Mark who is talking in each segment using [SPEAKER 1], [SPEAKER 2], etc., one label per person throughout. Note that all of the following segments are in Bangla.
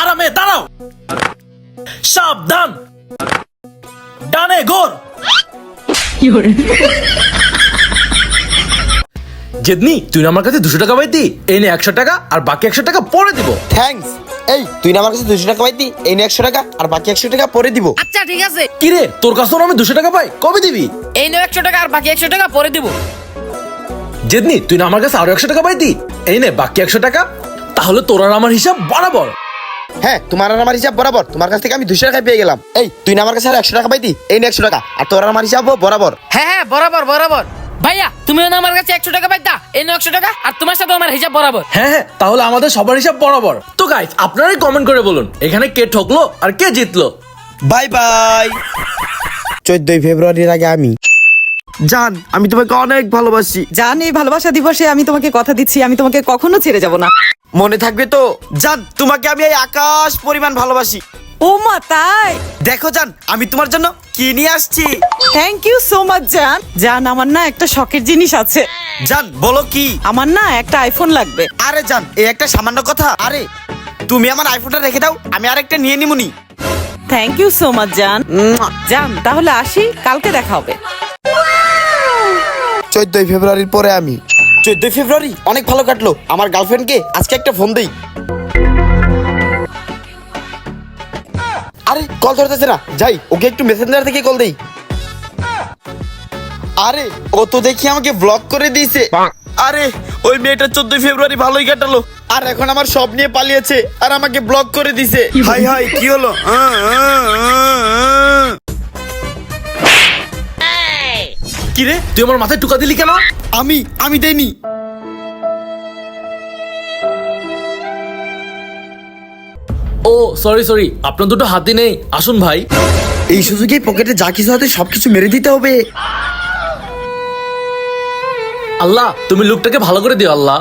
[SPEAKER 1] আরামে দাঁড়াও। সাবধান। ডানে গোর জেদনি তুই না আমার কাছে দুশো টাকা পাইতি এই নে একশো টাকা আর বাকি একশো টাকা পরে দিব।
[SPEAKER 2] থ্যাঙ্কস এই তুই না আমার কাছে দুশো টাকা পাইতি এই নে একশো টাকা আর বাকি একশো টাকা পরে দিব।
[SPEAKER 3] আচ্ছা ঠিক আছে।
[SPEAKER 1] কিরে তোর কাছে আমি দুশো টাকা পাই কবে দিবি?
[SPEAKER 3] এই নাও একশো টাকা আর বাকি একশো টাকা পরে দিব।
[SPEAKER 1] জেদনি তুই না আমার কাছে আরও একশো টাকা পাইতি এই নে বাকি একশো টাকা তাহলে তোর আর আমার হিসাব বরাবর।
[SPEAKER 2] হ্যাঁ তোমার আর আমার হিসাব বরাবর। তোমার কাছ থেকে আমি দুশো টাকা পেয়ে গেলাম। এই তুই না আমার কাছে আর একশো টাকা পাইতি? এই নে একশো টাকা আর তোর আর আমার হিসাব বরাবর।
[SPEAKER 3] হ্যাঁ হ্যাঁ বরাবর বরাবর। ভাইয়া তুমিও না আমার কাছে একশো টাকা পাইতা? এই নাও একশো টাকা আর তোমার সাথে আমার হিসাব বরাবর।
[SPEAKER 1] হ্যাঁ হ্যাঁ তাহলে আমাদের সবার হিসাব বরাবর। তো গাইস আপনারাই কমেন্ট করে বলুন এখানে কে ঠকলো আর কে জিতলো?
[SPEAKER 2] Bye bye. চোদ্দই ফেব্রুয়ারির আগে আমি। জান আমি তোমাকে অনেক ভালোবাসি।
[SPEAKER 4] জান এই ভালোবাসা দিবসে আমি তোমাকে কথা দিচ্ছি আমি তোমাকে কখনো ছেড়ে যাব না।
[SPEAKER 2] মনে থাকবে তো? জান তোমাকে আমি এই আকাশ পরিমাণ ভালোবাসি।
[SPEAKER 4] ও মা তাই?
[SPEAKER 2] দেখো জান আমি তোমার জন্য কি নিয়ে আসছি?
[SPEAKER 4] থ্যাংক ইউ সো মাচ জান। জান আমার না একটা শখের জিনিস আছে।
[SPEAKER 2] জান বলো কি?
[SPEAKER 4] আমার না একটা আইফোন লাগবে।
[SPEAKER 2] আরে জান এই একটা সামান্য কথা। আরে তুমি আমার আইফোনটা রেখে দাও আমি আরেকটা নিয়ে নিমুনি।
[SPEAKER 4] থ্যাংক ইউ সো মাচ জান। জান তাহলে আসি কালকে দেখা হবে।
[SPEAKER 2] চোদ্দই ফেব্রুয়ারির পরে আমি। চোদ্দই ফেব্রুয়ারি অনেক ভালো কাটলো। আমার গার্লফ্রেন্ডকে আজকে একটা ফোন দেই। আরে কল ধরতেছে না। যাই ওকে একটু মেসেঞ্জার থেকে কল দেই। আরে ও তো দেখি আমাকে ব্লক করে দিয়েছে। আরে ওই মেয়েটা চোদ্দই ফেব্রুয়ারি ভালোই কাটালো। আর এখন আমার সব নিয়ে পালিয়েছে আর আমাকে ব্লক করে দিছে হাই হাই কি হলো?
[SPEAKER 1] তুই আমার মাথায় টুকা দিলি কেন?
[SPEAKER 2] আমি আমি দেইনি।
[SPEAKER 1] ও সরি সরি আপনার দুটো হাতি নেই। আসুন ভাই।
[SPEAKER 2] এই সুযোগে পকেটে যা কিছু হাতে সবকিছু মেরে দিতে হবে।
[SPEAKER 1] আল্লাহ তুমি লুকটাকে ভালো করে দিও আল্লাহ।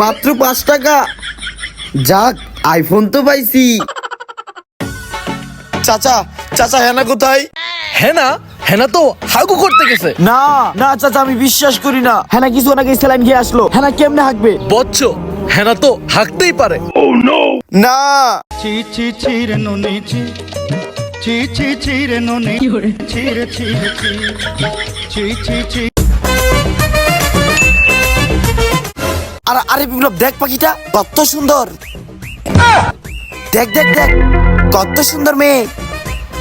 [SPEAKER 2] মাত্র পাঁচ টাকা। যাক আইফোন তো পাইছি। চাচা চাচা হেনা কোথায়?
[SPEAKER 1] হেনা? না হ্যাঁ তো হাগু করতে গেছে।
[SPEAKER 2] না না চাচা আমি বিশ্বাস করি না। হেনা কিছু নাকি স্যালাইন খেয়ে আসলো। হেনা কেমনে হাঁকবে
[SPEAKER 1] বচ্চ হেনা তো হাঁকতেই পারে।
[SPEAKER 2] ও নো না।
[SPEAKER 5] ছি ছি ছি রে নুনি ছি। ছি ছি ছি রে নুনি। ছি রে ছি রে ছি ছি ছি।
[SPEAKER 2] আর আরে বিপ্লব দেখ পাখিটা কত সুন্দর। দেখ দেখ দেখ। কত সুন্দর মেয়ে।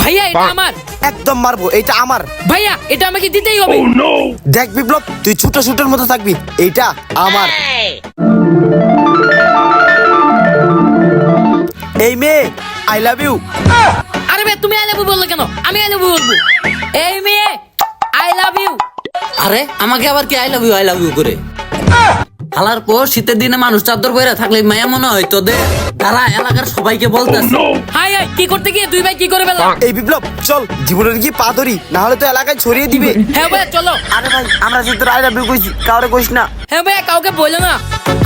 [SPEAKER 3] ভাইয়া এটা আমার।
[SPEAKER 2] একদম মারবো এটা আমার।
[SPEAKER 3] ভাইয়া এটা আমাকে দিতেই হবে।
[SPEAKER 2] দেখ বিপ্লব তুই ছোট ছোটের মতো থাকবি এইটা আমার। এই মেয়ে আই লাভ ইউ
[SPEAKER 3] আরে ভাই তুমি আই লাভ ইউ বললে কেন? আমি আই লাভ ইউ বলব। এই মেয়ে আই লাভ ইউ
[SPEAKER 6] আরে আমাকে আবার কি I love you I love you করে? হালার পর শীতের দিনে মানুষ চাদর বইরা থাকলে মায়া মনে হয় তোদের। তারা এলাকার সবাইকে বলতেছে।
[SPEAKER 3] হাই হাই কি করতে গিয়ে দুই ভাই কি করে ফেলা
[SPEAKER 2] এই বিপ্লব চল জীবনের কি পা ধরি না হলে তো এলাকায় ছড়িয়ে দিবে।
[SPEAKER 3] হ্যাঁ ভাইয়া চলো।
[SPEAKER 2] আরে ভাই আমরা যে তোর আই লাভ কইছি কাউরে কইস না।
[SPEAKER 3] হ্যাঁ ভাই কাউকে বলল না।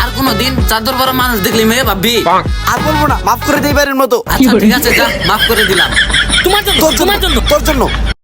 [SPEAKER 6] আর কোনোদিন চাদর পরা মানুষ দেখলি মেয়ে ভাববি।
[SPEAKER 2] আর বলব না মাফ করে দেই বারের মতো।
[SPEAKER 6] আচ্ছা ঠিক আছে যা মাফ করে দিলাম।
[SPEAKER 3] তোমার
[SPEAKER 2] তোর জন্য
[SPEAKER 3] তোমার জন্য।
[SPEAKER 2] তোর জন্য।